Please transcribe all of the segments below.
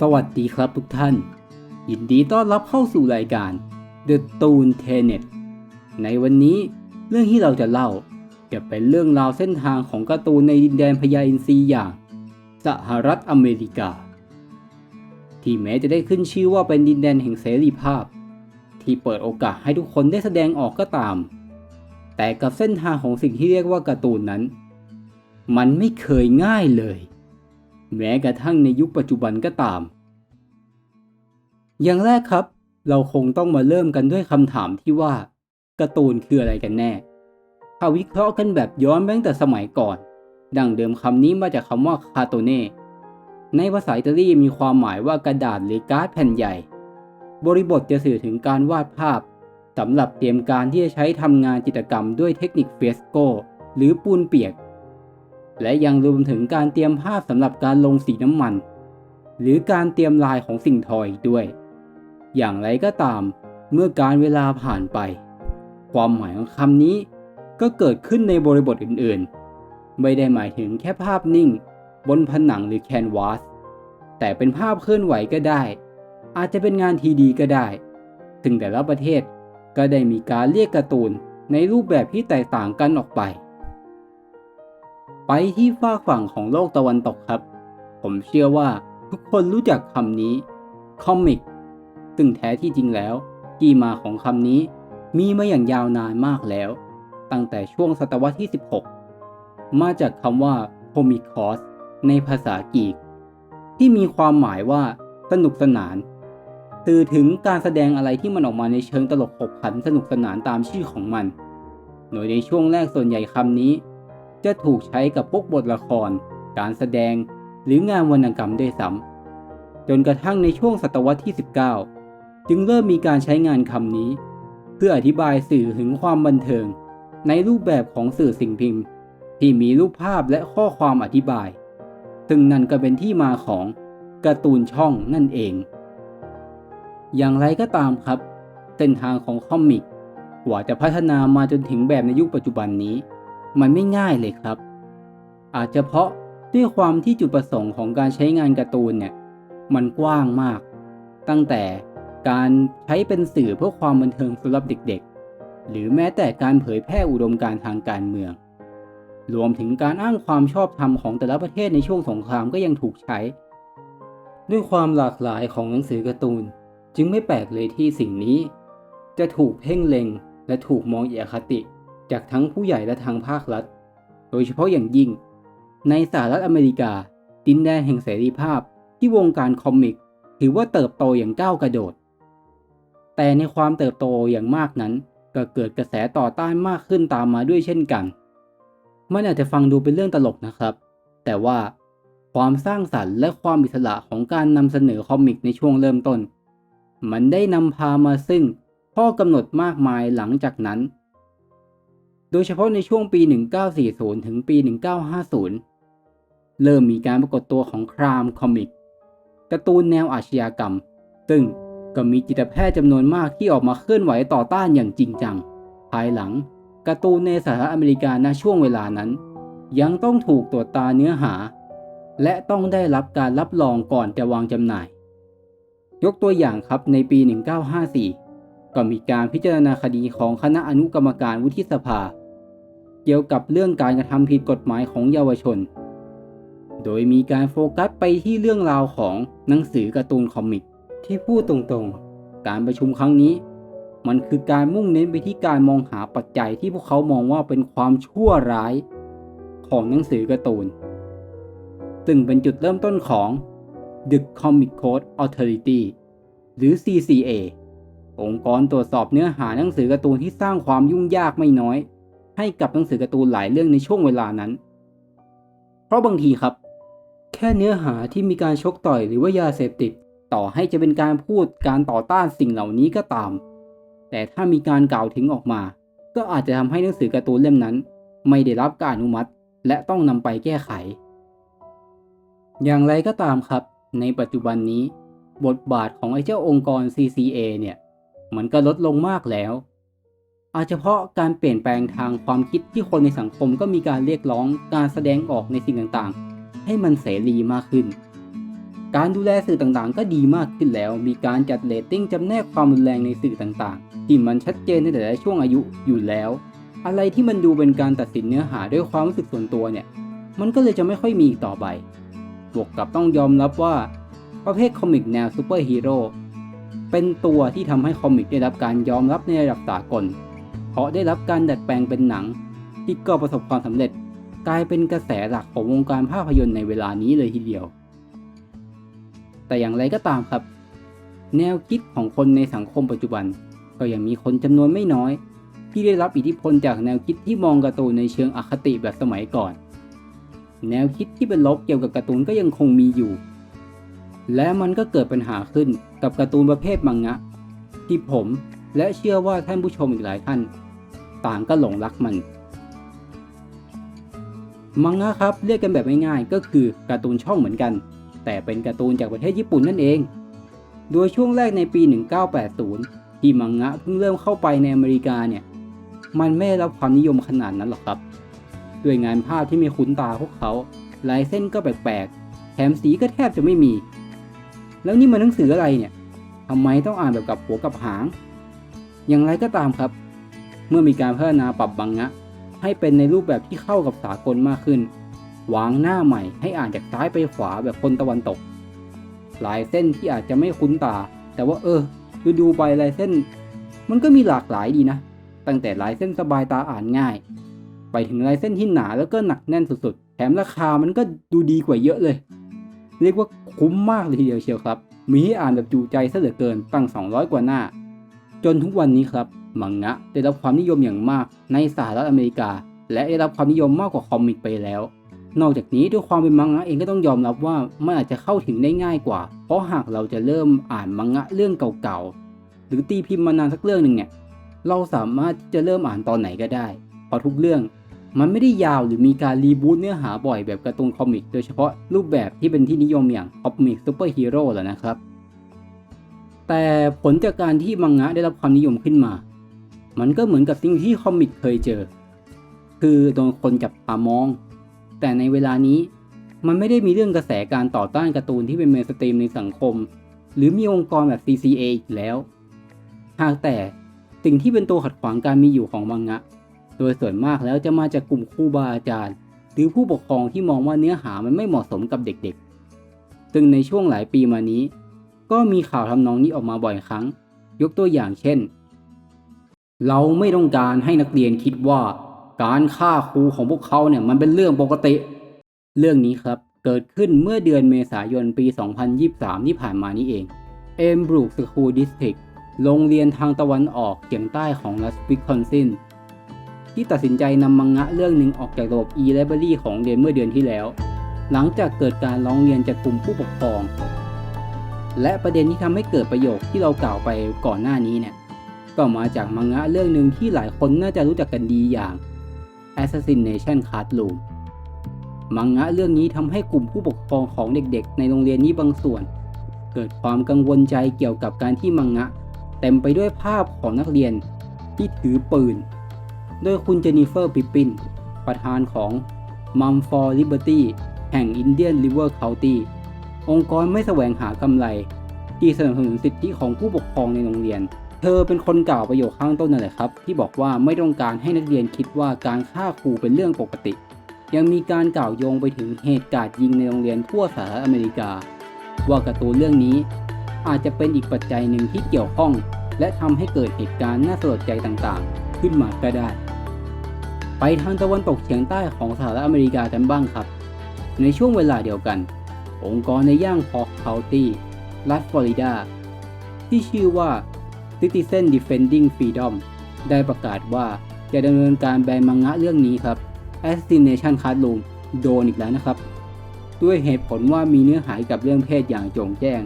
สวัสดีครับทุกท่าน ยินดีต้อนรับเข้าสู่รายการ The Toon Tenet ในวันนี้เรื่องที่เราจะเล่าจะเป็นเรื่องราวเส้นทางของการ์ตูนในดินแดนพญาอินทรีอย่างสหรัฐอเมริกา ที่แม้จะได้ขึ้นชื่อว่าเป็นดินแดนแห่งเสรีภาพ ที่เปิดโอกาสให้ทุกคนได้แสดงออกก็ตาม แต่กับเส้นทางของสิ่งที่เรียกว่าการ์ตูนนั้น มันไม่เคยง่ายเลย แม้กระทั่งในยุคปัจจุบันก็ตาม อย่างแรกครับ เราคงต้องมาเริ่มกันด้วยคำถามที่ว่าการ์ตูนคืออะไรกันแน่ ถ้าวิเคราะห์กันแบบย้อนไปตั้งแต่สมัยก่อน ดังเดิมคำนี้มาจากคำว่าคาโตเน่ ในภาษาอิตาลีมีความหมายว่ากระดาษหรือการ์ดแผ่นใหญ่ บริบทจะสื่อถึงการวาดภาพสำหรับเตรียมการที่จะใช้ทำงานจิตรกรรมด้วยเทคนิคเฟสโกหรือปูนเปียก และยังรวมถึงการเตรียมภาพสำหรับการลงสีน้ำมัน หรือการเตรียมลายของสิ่งทออีกด้วย อย่างไรก็ตาม เมื่อการเวลาผ่านไป ความหมายของคำนี้ก็เกิดขึ้นในบริบทอื่นๆ ไม่ได้หมายถึงแค่ภาพนิ่ง บนผนังหรือแคนวาส แต่เป็นภาพเคลื่อนไหวก็ได้ อาจจะเป็นงานทีดีก็ได้ถึงแต่ละประเทศก็ได้มีการเรียกการ์ตูนในรูปแบบที่แตกต่างกันออกไป ไปที่ฝากฝั่งของโลกตะวันตกครับ ผมเชื่อว่าทุกคนรู้จักคำนี้คอมิกซึ่งแท้ที่จริงแล้ว ที่มาของคำนี้มีมาอย่างยาวนานมากแล้ว ตั้งแต่ช่วงศตวรรษที่ 16 มาจากคำว่าโ o มิคอสในภาษากรีก ที่มีความหมายว่าสนุกสนานสื่อถึงการแสดงอะไรที่มันออกมาในเชิงตลกขบขันสนุกสนานตามชื่อของมัน โดยในช่วงแรกส่วนใหญ่คำนี้ จะถูกใช้กับพวกบทละคร การแสดง หรืองานวรรณกรรมด้วยซ้ำจนกระทั่งในช่วงศตวรรษที่ 19 จึงเริ่มมีการใช้งานคำนี้ เพื่ออธิบายสื่อถึงความบันเทิง ในรูปแบบของสื่อสิ่งพิมพ์ ที่มีรูปภาพและข้อความอธิบาย ซึ่งนั่นก็เป็นที่มาของการ์ตูนช่องนั่นเอง อย่างไรก็ตามครับ เส้นทางของคอมิกกว่าจะพัฒนามาจนถึงแบบในยุคปัจจุบันนี้ มันไม่ง่ายเลยครับ อาจจะเพราะด้วยความที่จุดประสงค์ของการใช้งานการ์ตูนเนี่ยมันกว้างมาก ตั้งแต่การใช้เป็นสื่อเพื่อความบันเทิงสำหรับเด็กๆ หรือแม้แต่การเผยแพร่อุดมการทางการเมือง รวมถึงการอ้างความชอบธรรมของแต่ละประเทศในช่วงสงครามก็ยังถูกใช้ ด้วยความหลากหลายของหนังสือการ์ตูน จึงไม่แปลกเลยที่สิ่งนี้ จะถูกเพ่งเล็งและถูกมองอีกคติ จากทั้งผู้ใหญ่และทางภาครัฐ โดยเฉพาะอย่างยิ่ง ในสหรัฐอเมริกา ดินแดนแห่งเสรีภาพที่วงการคอมิก ถือว่าเติบโตอย่างก้าวกระโดด แต่ในความเติบโตอย่างมากนั้น ก็เกิดกระแสต่อต้านมากขึ้นตามมาด้วยเช่นกัน มันอาจจะฟังดูเป็นเรื่องตลกนะครับ แต่ว่าความสร้างสรรค์และความอิสระของการนำเสนอคอมิกในช่วงเริ่มต้น มันได้นำพามาซึ่งข้อกำหนดมากมายหลังจากนั้น โดยเฉพาะในช่วงปี 1940 ถึงปี 1950 เริ่มมีการปรากฏตัวของครามคอมิกการ์ตูนแนวอาชญากรรม ซึ่งก็มีจิตแพทย์จำนวนมากที่ออกมาเคลื่อนไหวต่อต้านอย่างจริงจัง ภายหลังการ์ตูนในสหรัฐอเมริกาณช่วงเวลานั้น ยังต้องถูกตรวจตาเนื้อหา และต้องได้รับการรับรองก่อนจะวางจำหน่าย ยกตัวอย่างครับในปี 1954 ก็มีการพิจารณาคดีของคณะอนุกรรมการวุฒิสภา เกี่ยวกับเรื่องการกระทำผิดกฎหมายของเยาวชน โดยมีการโฟกัสไปที่เรื่องราวของหนังสือการ์ตูนคอมิกที่พูดตรงๆ การประชุมครั้งนี้ มันคือการมุ่งเน้นไปที่การมองหาปัจจัยที่พวกเขามองว่าเป็นความชั่วร้าย ของหนังสือการ์ตูน ซึ่งเป็นจุดเริ่มต้นของ The Comic Code Authority หรือ CCA องค์กรตรวจสอบเนื้อหาหนังสือการ์ตูนที่สร้างความยุ่งยากไม่น้อย ให้กับหนังสือการ์ตูนหลายเรื่องในช่วงเวลานั้น เพราะบางทีครับ แค่เนื้อหาที่มีการชกต่อยหรือว่ายาเสพติด ต่อให้จะเป็นการพูดการต่อต้านสิ่งเหล่านี้ก็ตาม แต่ถ้ามีการกล่าวถึงออกมา ก็อาจจะทำให้หนังสือการ์ตูนเล่มนั้น ไม่ได้รับการอนุมัติ และต้องนำไปแก้ไข อย่างไรก็ตามครับ ในปัจจุบันนี้ บทบาทของไอ้เจ้าองค์กร CCA เนี่ย มันก็ลดลงมากแล้ว อาจจะเพาะการเปลี่ยนแปลงทางความคิดที่คนในสังคมก็มีการเรียกร้องการแสดงออกในสิ่งต่างๆ ให้มันเสรีมากขึ้น การดูแลสื่อต่างๆ ก็ดีมากขึ้นแล้ว มีการจัดเรตติ้งจำแนกความรุนแรงในสื่อต่างๆ ที่มันชัดเจนในแต่ละช่วงอายุอยู่แล้ว อะไรที่มันดูเป็นการตัดสินเนื้อหาด้วยความรู้สึกส่วนตัวเนี่ย มันก็เลยจะไม่ค่อยมีอีกต่อไป บวกกับต้องยอมรับว่าประเภทคอมิกแนวซูเปอร์ฮีโร่ เป็นตัวที่ทำให้คอมิกได้รับการยอมรับในระดับสากล เพราะได้รับการดัดแปลงเป็นหนัง ที่ก็ประสบความสำเร็จ กลายเป็นกระแสหลักของวงการภาพยนตร์ในเวลานี้เลยทีเดียว แต่อย่างไรก็ตามครับ แนวคิดของคนในสังคมปัจจุบัน ก็ยังมีคนจำนวนไม่น้อย ที่ได้รับอิทธิพลจากแนวคิดที่มองการ์ตูนในเชิงอคติแบบสมัยก่อน แนวคิดที่เป็นลบเกี่ยวกับการ์ตูนก็ยังคงมีอยู่ และมันก็เกิดปัญหาขึ้นกับการ์ตูนประเภทมังงะ ที่ผมและเชื่อว่าท่านผู้ชมอีกหลายท่าน ต่างก็หลงรักมัน มังงะครับเรียกกันแบบง่ายๆก็คือการ์ตูนช่องเหมือนกัน แต่เป็นการ์ตูนจากประเทศญี่ปุ่นนั่นเอง โดยช่วงแรกในปี 1980 ที่มังงะเพิ่งเริ่มเข้าไปในอเมริกาเนี่ย มันไม่ได้รับความนิยมขนาดนั้นหรอกครับ ด้วยงานภาพที่ไม่คุ้นตาพวกเขาลายเส้นก็แปลกๆแถมสีก็แทบจะไม่มี แล้วนี่มันหนังสืออะไรเนี่ยทำไมต้องอ่านแบบกับหัวกับหาง อย่างไรก็ตามครับ เมื่อมีการพัฒนาปรับบังงะ ให้เป็นในรูปแบบที่เข้ากับสากลมากขึ้น วางหน้าใหม่ให้อ่านจากซ้ายไปขวาแบบคนตะวันตก ลายเส้นที่อาจจะไม่คุ้นตา แต่ว่าเออ ดูดูไปลายเส้น มันก็มีหลากหลายดีนะ ตั้งแต่ลายเส้นสบายตาอ่านง่าย ไปถึงลายเส้นที่หนาแล้วก็หนักแน่นสุดๆ แถมราคามันก็ดูดีกว่าเยอะเลย เรียกว่าคุ้มมากเลยทีเดียวเชียวครับ มีให้อ่านแบบจูใจซะเหลือเกินตั้ง 200 กว่าหน้า จนทุกวันนี้ครับมังงะได้รับความนิยมอย่างมากในสหรัฐอเมริกา และได้รับความนิยมมากกว่าคอมิกไปแล้ว นอกจากนี้ด้วยความเป็นมังงะเองก็ต้องยอมรับว่ามันอาจจะเข้าถึงได้ง่ายกว่า เพราะหากเราจะเริ่มอ่านมังงะเรื่องเก่าๆหรือตีพิมพ์มานานสักเรื่องหนึ่งเนี่ยเราสามารถที่จะเริ่มอ่านตอนไหนก็ได้เพราะทุกเรื่อง มันไม่ได้ยาวหรือมีการรีบูตเนื้อหาบ่อยแบบการ์ตูนคอมิกโดยเฉพาะรูปแบบที่เป็นที่นิยมอย่างคอมิกซูเปอร์ฮีโร่แหละนะครับ แต่ผลจากการที่มังงะได้รับความนิยมขึ้นมา มันก็เหมือนกับสิ่งที่คอมิกเคยเจอ คือโดนคนจับตามอง แต่ในเวลานี้มันไม่ได้มีเรื่องกระแสการต่อต้านการ์ตูนที่เป็นเมนสตรีมในสังคม หรือมีองค์กรแบบ CCA อีกแล้ว หากแต่สิ่งที่เป็นตัวขัดขวางการมีอยู่ของมังงะ โดยส่วนมากแล้วจะมาจากกลุ่มครูบาอาจารย์ หรือผู้ปกครองที่มองว่าเนื้อหามันไม่เหมาะสมกับเด็กๆ ซึ่งในช่วงหลายปีมานี้ ก็มีข่าวทำนองนี้ออกมาบ่อยครั้ง ยกตัวอย่างเช่น เราไม่ต้องการให้นักเรียนคิดว่า การฆ่าครูของพวกเขาเนี่ยมันเป็นเรื่องปกติ เรื่องนี้ครับเกิดขึ้นเมื่อเดือนเมษายนปี 2023 ที่ผ่านมานี้เองเอมบรูกสคูลดิสติกโรงเรียนทางตะวันออกเฉียงใต้ของรัฐวิสคอนซิน ที่ตัดสินใจนำมังงะเรื่องหนึ่งออกจากระบบ e-library ของเรียนเมื่อเดือนที่แล้ว หลังจากเกิดการร้องเรียนจากกลุ่มผู้ปกครอง และประเด็นที่ทำให้เกิดประโยคที่เรากล่าวไปก่อนหน้านี้เนี่ยก็มาจากมังงะเรื่องหนึ่งที่หลายคนน่าจะรู้จักกันดีอย่าง Assassination Classroom มังงะเรื่องนี้ทำให้กลุ่มผู้ปกครองของเด็กๆ ในโรงเรียนนี้บางส่วน เกิดความกังวลใจเกี่ยวกับการที่มังงะ เต็มไปด้วยภาพของนักเรียนที่ถือปืน โดยคุณเจนิเฟอร์ปิปปิน ประธานของ Mum for Liberty แห่ง Indian River County องค์กรไม่แสวงหากำไร ที่สนับสนุนสิทธิของผู้ปกครองในโรงเรียน เธอเป็นคนกล่าวประโยคข้างต้นนั่นแหละครับ ที่บอกว่าไม่ต้องการให้นักเรียนคิดว่าการฆ่าครูเป็นเรื่องปกติ ยังมีการกล่าวโยงไปถึงเหตุการณ์ยิงในโรงเรียนทั่วสหรัฐอเมริกา ว่าการ์ตูนเรื่องนี้ อาจจะเป็นอีกปัจจัยหนึ่งที่เกี่ยวข้อง และทำให้เกิดเหตุการณ์น่าสลดใจต่างๆ ขึ้นมาก็ได้ ไปทางตะวันตกเฉียงใต้ของสหรัฐอเมริกากันบ้างครับ ในช่วงเวลาเดียวกัน องค์กรในย่างพอร์คเคาน์ตี้รัฐฟลอริดา ที่ชื่อว่า Citizen Defending Freedom ได้ประกาศว่าจะดำเนินการแบนมังงะเรื่องนี้ครับ Assassination Classroom โดนอีกแล้วนะครับ ด้วยเหตุผลว่ามีเนื้อหายับเรื่องเพศอย่างโจงแจ้ง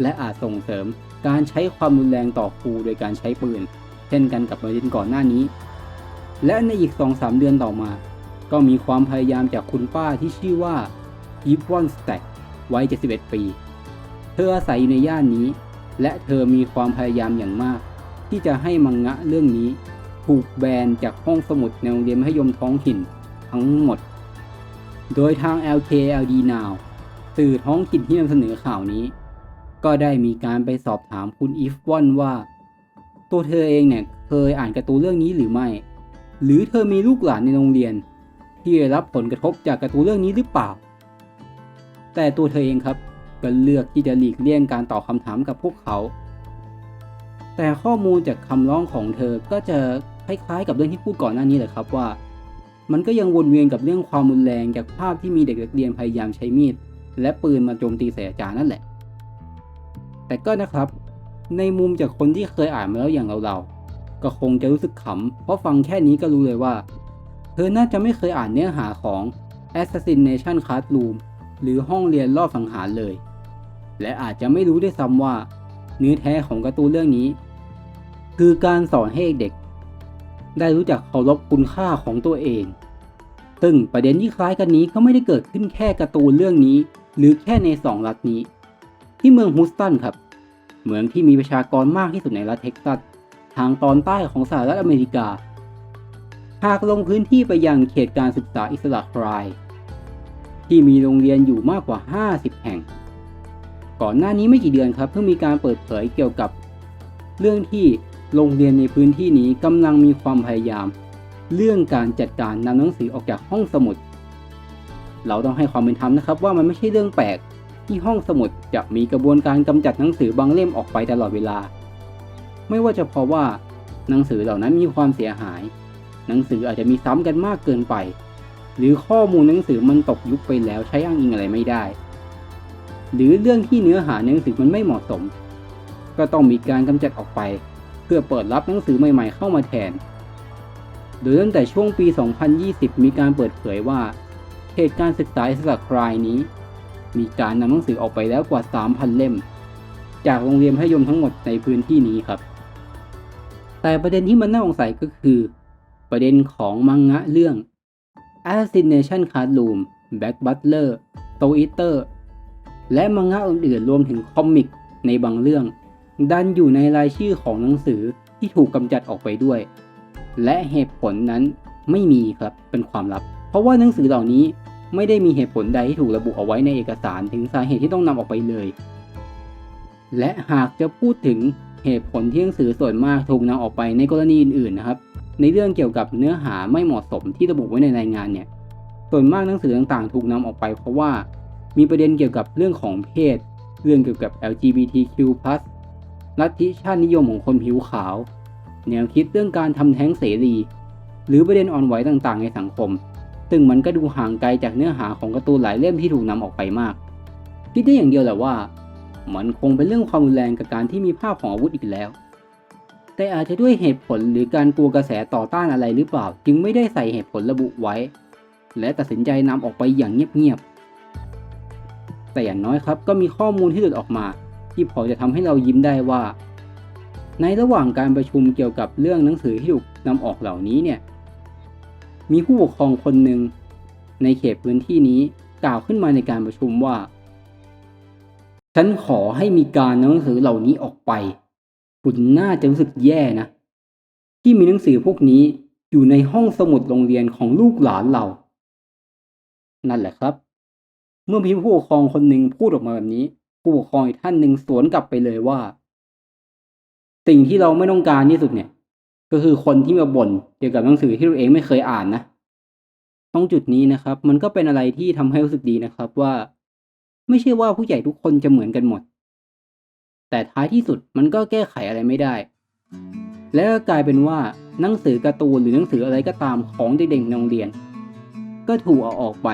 และอาจส่งเสริมการใช้ความรุนแรงต่อครูโดยการใช้ปืน ช่นกันกับประเด็นก่อนหน้านี้ และในอีก 2-3 เดือนต่อมา ก็มีความพยายามจากคุณป้าที่ชื่อว่ายิปวอนสแต็กวัย 71 ปี เธออาศัยอยู่ในย่านนี้ และเธอมีความพยายามอย่างมาก ที่จะให้มังงะเรื่องนี้ ถูกแบนจากห้องสมุดในโรงเรียนมัธยมท้องถิ่นทั้งหมด โดยทาง LKLD Now สื่อท้องถิ่นที่นำเสนอข่าวนี้ ก็ได้มีการไปสอบถามคุณอีฟวอนว่า ตัวเธอเองเนี่ยเคยอ่านการ์ตูนเรื่องนี้หรือไม่ หรือเธอมีลูกหลานในโรงเรียน ที่ได้รับผลกระทบจากการ์ตูนเรื่องนี้หรือเปล่า แต่ตัวเธอเองครับก็เลือกที่จะหลีกเลี่ยงการตอบคำถามกับพวกเขา แต่ข้อมูลจากคำร้องของเธอก็จะคล้ายๆกับเรื่องที่พูดก่อนหน้านี้แหละครับว่า มันก็ยังวนเวียนกับเรื่องความรุนแรงจากภาพที่มีเด็กนักเรียนพยายามใช้มีดและปืนมาโจมตีใส่อาจารย์นั่นแหละ แต่ก็นะครับ ในมุมจากคนที่เคยอ่านมาแล้วอย่างเราๆก็คงจะรู้สึกขำ เพราะฟังแค่นี้ก็รู้เลยว่า เธอน่าจะไม่เคยอ่านเนื้อหาของ Assassination Classroom หรือห้องเรียนรอบสังหารเลย และอาจจะไม่รู้ด้วยซ้ำว่า เนื้อแท้ของการ์ตูนเรื่องนี้ คือการสอนให้เด็ก ได้รู้จักเคารพคุณค่าของตัวเอง ซึ่งประเด็นที่คล้ายกันนี้ก็ไม่ได้เกิดขึ้นแค่การ์ตูนเรื่องนี้ หรือแค่ในสองรัฐนี้ ที่เมืองฮูสตันครับ เมืองที่มีประชากรมากที่สุดในรัฐเท็กซัส ทางตอนใต้ของสหรัฐอเมริกา หากลงพื้นที่ไปยังเขตการศึกษาอิสระคราย ที่มีโรงเรียนอยู่มากกว่า 50 แห่ง ก่อนหน้านี้ไม่กี่เดือนครับ เพิ่งมีการเปิดเผยเกี่ยวกับ เรื่องที่โรงเรียนในพื้นที่นี้กำลังมีความพยายาม เรื่องการจัดการนำหนังสือออกจากห้องสมุด เราต้องให้ความเป็นธรรมนะครับว่ามันไม่ใช่เรื่องแปลก ที่ห้องสมุดจะมีกระบวนการกำจัดหนังสือบางเล่มออกไปตลอดเวลา ไม่ว่าจะเพราะว่า หนังสือเหล่านั้นมีความเสียหาย หนังสืออาจจะมีซ้ำกันมากเกินไป หรือข้อมูลหนังสือมันตกยุคไปแล้วใช้อ้างอิงอะไรไม่ได้ หรือเรื่องที่เนื้อหาหนังสือมันไม่เหมาะสม ก็ต้องมีการกำจัดออกไป เพื่อเปิดรับหนังสือใหม่ๆเข้ามาแทน โดยตั้งแต่ช่วงปี 2020 มีการเปิดเผยว่าเหตุการศึกษาอิสระครายนี้ มีการนำหนังสือออกไปแล้วกว่า 3,000 เล่ม จากโรงเรียนมัธยมทั้งหมดในพื้นที่นี้ครับ แต่ประเด็นที่มันน่าสงสัยก็คือ ประเด็นของมังงะเรื่อง Assassination Classroom Back Butler t o e a t e r และมังงะอื่นๆรวมถึงคอมิกในบางเรื่อง ดันอยู่ในรายชื่อของหนังสือที่ถูกกำจัดออกไปด้วย และเหตุผลนั้นไม่มีครับเป็นความลับ เพราะว่าหนังสือเหล่านี้ ไม่ได้มีเหตุผลใดที่ถูกระบุเอาไว้ในเอกสารถึงสาเหตุที่ต้องนำออกไปเลย และหากจะพูดถึงเหตุผลที่หนังสือส่วนมากถูกนำออกไปในกรณีอื่นๆนะครับ ในเรื่องเกี่ยวกับเนื้อหาไม่เหมาะสมที่ระบุไว้ในรายงานเนี่ย ส่วนมากหนังสือต่างๆ ถูกนำออกไปเพราะว่ามีประเด็นเกี่ยวกับเรื่องของเพศ เรื่องเกี่ยวกับ LGBTQ+ ลัทธิชาตินิยมของคนผิวขาว แนวคิดเรื่องการทำแท้งเสรี หรือประเด็นอ่อนไหวต่างๆ ในสังคม ซึ่งมันก็ดูห่างไกลจากเนื้อหาของการ์ตูนหลายเล่มที่ถูกนำออกไปมาก คิดได้อย่างเดียวแหละว่า มันคงเป็นเรื่องความรุนแรงกับการที่มีภาพของอาวุธอีกแล้ว แต่อาจจะด้วยเหตุผลหรือการกลัวกระแสต่อต้านอะไรหรือเปล่า จึงไม่ได้ใส่เหตุผลระบุไว้ และตัดสินใจนำออกไปอย่างเงียบๆแต่อย่างน้อยครับก็มีข้อมูลที่หลุดออกมา ที่พอจะทำให้เรายิ้มได้ว่าในระหว่างการประชุมเกี่ยวกับเรื่องหนังสือที่ถูกนำออกเหล่านี้เนี่ย มีผู้ปกครองคนหนึ่งในเขตพื้นที่นี้กล่าวขึ้นมาในการประชุมว่า ฉันขอให้มีการนำหนังสือเหล่านี้ออกไป คุณน่าจะรู้สึกแย่นะ ที่มีหนังสือพวกนี้อยู่ในห้องสมุดโรงเรียนของลูกหลานเรา นั่นแหละครับ เมื่อมีผู้ปกครองคนหนึ่งพูดออกมาแบบนี้ ผู้ปกครองอีกท่านหนึ่งสวนกลับไปเลยว่า สิ่งที่เราไม่ต้องการที่สุดเนี่ย ก็คือคนที่มาบ่นเกี่ยวกับหนังสือที่เราเองไม่เคยอ่านนะตรงจุดนี้นะครับ มันก็เป็นอะไรที่ทำให้รู้สึกดีนะครับว่า ไม่ใช่ว่าผู้ใหญ่ทุกคนจะเหมือนกันหมด แต่ท้ายที่สุดมันก็แก้ไขอะไรไม่ได้ และก็กลายเป็นว่าหนังสือการ์ตูนหรือหนังสืออะไรก็ตามของเด็กๆในโรงเรียน ก็ถูกเอาออกไป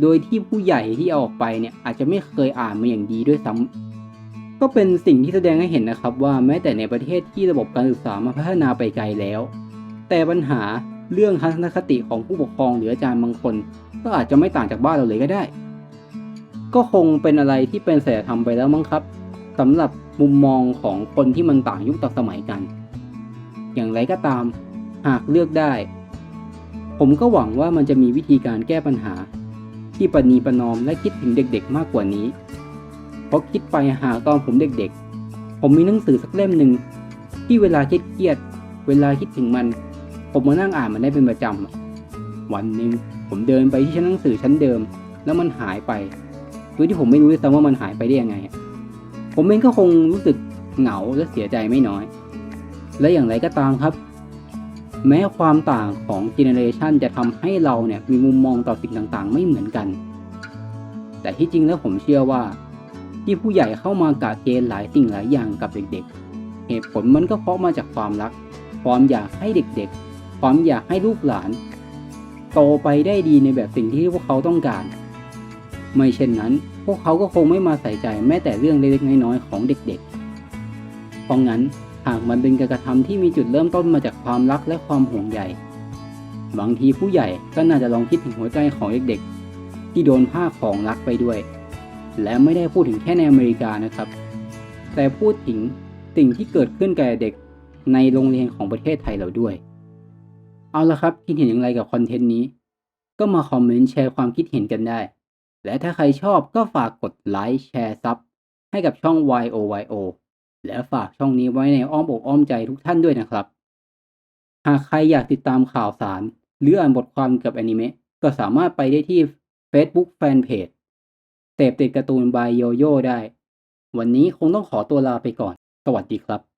โดยที่ผู้ใหญ่ที่เอาออกไปเนี่ยอาจจะไม่เคยอ่านมาอย่างดีด้วยซ้ำ ก็เป็นสิ่งที่แสดงให้เห็นนะครับว่าแม้แต่ในประเทศที่ระบบการศึกษามาพัฒนาไปไกลแล้ว แต่ปัญหาเรื่องทัศนคติของผู้ปกครองหรืออาจารย์บางคน ก็อาจจะไม่ต่างจากบ้านเราเลยก็ได้ ก็คงเป็นอะไรที่เป็นศีลธรรมไปแล้วมั้งครับสำหรับมุมมองของคนที่มันต่างยุคต่างสมัยกัน อย่างไรก็ตามหากเลือกได้ ผมก็หวังว่ามันจะมีวิธีการแก้ปัญหา ที่ประนีประนอมและคิดถึงเด็กๆ มากกว่านี้ ราะคิดไปหาตอนผมเด็กๆ ผมมีหนังสือสักเล่มหนึ่งที่เวลาเครียดเวลาคิดถึงมัน ผมมานั่งอ่านมันได้เป็นประจำวันหนึ่งผมเดินไปที่ชั้นหนังสือชั้นเดิม แล้วมันหายไปโดยที่ผมไม่รู้ด้วยซ้ำว่ามันหายไปได้ยังไง ผมเองก็คงรู้สึกเหงาและเสียใจไม่น้อย และอย่างไรก็ตามครับ แม้ความต่างของเจเนเรชันจะทำให้เราเนี่ยมีมุมมองต่อสิ่งต่างๆ ไม่เหมือนกัน แต่ที่จริงแล้วผมเชื่อว่า ที่ผู้ใหญ่เข้ามากะเกณฑ์หลายสิ่งหลายอย่างกับเด็กๆ เหตุผลมันก็เพราะมาจากความรัก ความอยากให้เด็กๆ ความอยากให้ลูกหลาน โตไปได้ดีในแบบสิ่งที่พวกเขาต้องการ ไม่เช่นนั้น พวกเขาก็คงไม่มาใส่ใจแม้แต่เรื่องเล็กๆน้อยๆของเด็กๆ เพราะงั้นหากมันเป็นการกระทำที่มีจุดเริ่มต้นมาจากความรักและความห่วงใยบางทีผู้ใหญ่ก็น่าจะลองคิดถึงหัวใจของเด็กๆ ที่โดนผ้าของรักไปด้วย และไม่ได้พูดถึงแค่ในอเมริกานะครับ แต่พูดถึงสิ่งที่เกิดขึ้นกับเด็กในโรงเรียนของประเทศไทยเราด้วย เอาละครับคิดเห็นอย่างไรกับคอนเทนต์นี้ ก็มาคอมเมนต์แชร์ความคิดเห็นกันได้ และถ้าใครชอบก็ฝากกดไลค์แชร์ซับให้กับช่อง YOYO และฝากช่องนี้ไว้ในอ้อมอกอ้อมใจทุกท่านด้วยนะครับ หากใครอยากติดตามข่าวสาร หรืออ่านบทความเกี่ยวกับอนิเมะก็สามารถไปได้ที่ Facebook Fanpage เสพติดการ์ตูนบายโยโย่ได้ วันนี้คงต้องขอตัวลาไปก่อน สวัสดีครับ